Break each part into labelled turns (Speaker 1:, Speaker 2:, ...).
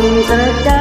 Speaker 1: 梦的家。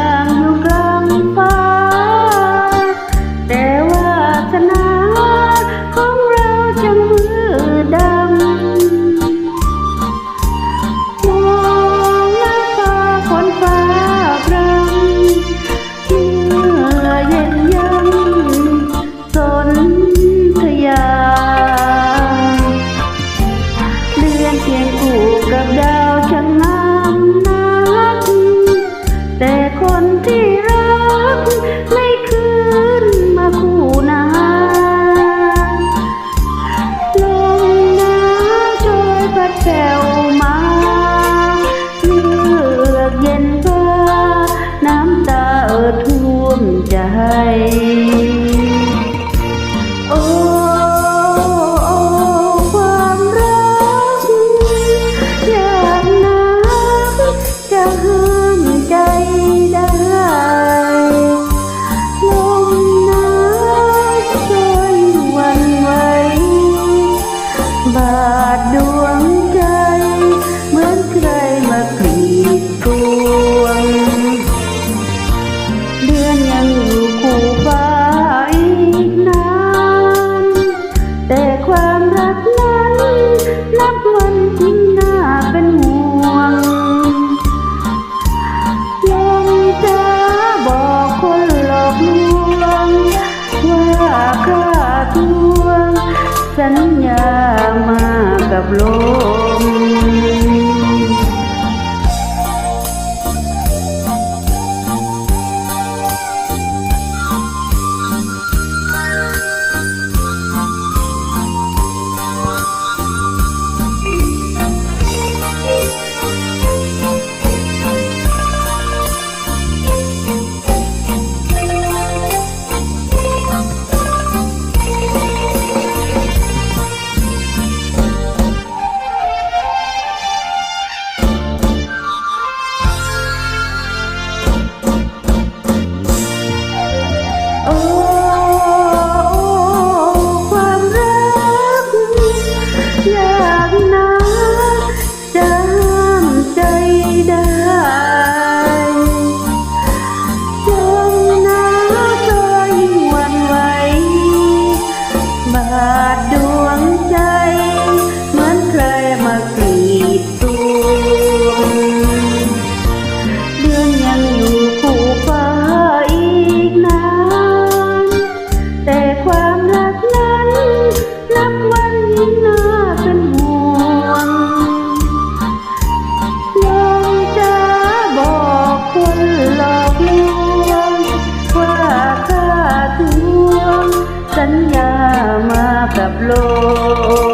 Speaker 1: รักนั้นนับวันยิ่งน่าเป็นห่วงเย็นจะบอกคนหลอกลวงว่าข้าทวงสัญญามากับโลก Oh. tabloo.